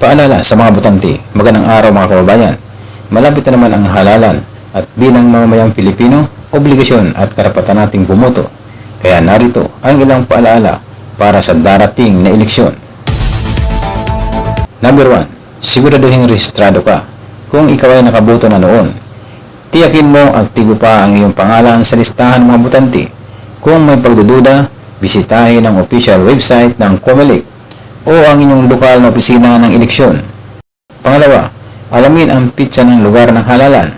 Paalala sa mga butante, magandang araw mga kababayan. Malapit na naman ang halalan at bilang mamamayang Pilipino, obligasyon at karapatan nating bumoto. Kaya narito ang ilang paalaala para sa darating na eleksyon. Number 1. Siguraduhin rehistrado ka. Kung ikaw ay nakaboto na noon, tiyakin mo aktibo pa ang iyong pangalan sa listahan ng mga butante. Kung may pagdududa, bisitahin ang official website ng COMELEC o ang inyong lokal na opisina ng eleksyon. Pangalawa, alamin ang pitsa ng lugar ng halalan.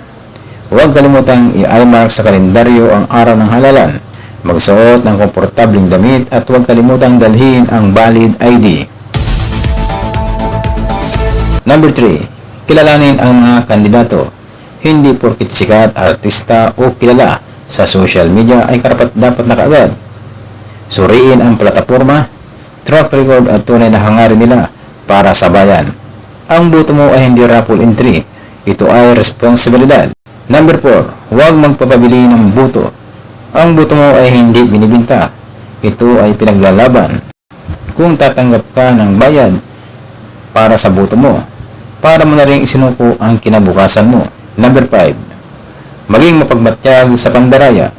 Huwag kalimutang i-eyemark sa kalendaryo ang araw ng halalan. Magsuot ng komportabling damit at huwag kalimutang dalhin ang valid ID. Number 3. Kilalanin ang mga kandidato. Hindi porkit sikat, artista o kilala sa social media ay karapat dapat na kaagad. Suriin ang plataforma, track record at tunay na hangarin nila para sa bayan. Ang boto mo ay hindi raffle entry. Ito ay responsibilidad. Number 4. Huwag magpapabili ng boto. Ang boto mo ay hindi binibinta. Ito ay pinaglalaban. Kung tatanggap ka ng bayad para sa boto mo, para mo na rin isinuko ang kinabukasan mo. Number 5. Maging mapagmatyag sa pandaraya.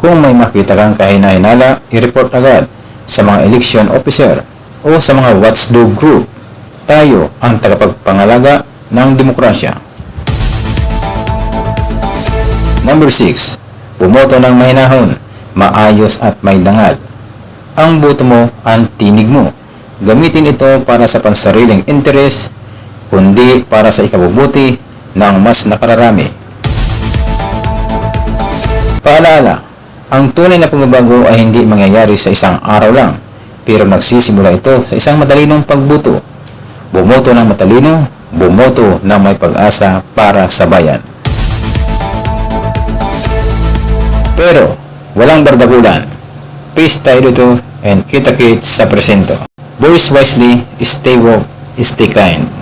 Kung may makita kang kahinahinala, i-report agad sa mga election officer o sa mga watchdog group. Tayo ang tagapagpangalaga ng demokrasya. Number 6. Bumoto ng mahinahon, maayos at may dangal. Ang boto mo ang tinig mo. Gamitin ito para sa pansariling interes, kundi para sa ikabubuti ng mas nakararami. Paalala, ang tunay na pagbabago ay hindi mangyayari sa isang araw lang, pero nagsisimula ito sa isang matalinong pagbuto. Bumoto ng matalino, bumoto ng may pag-asa para sa bayan. Pero, walang bardagulan. Peace tayo dito and kita-kits sa presento. Voice wisely, stay woke, stay kind.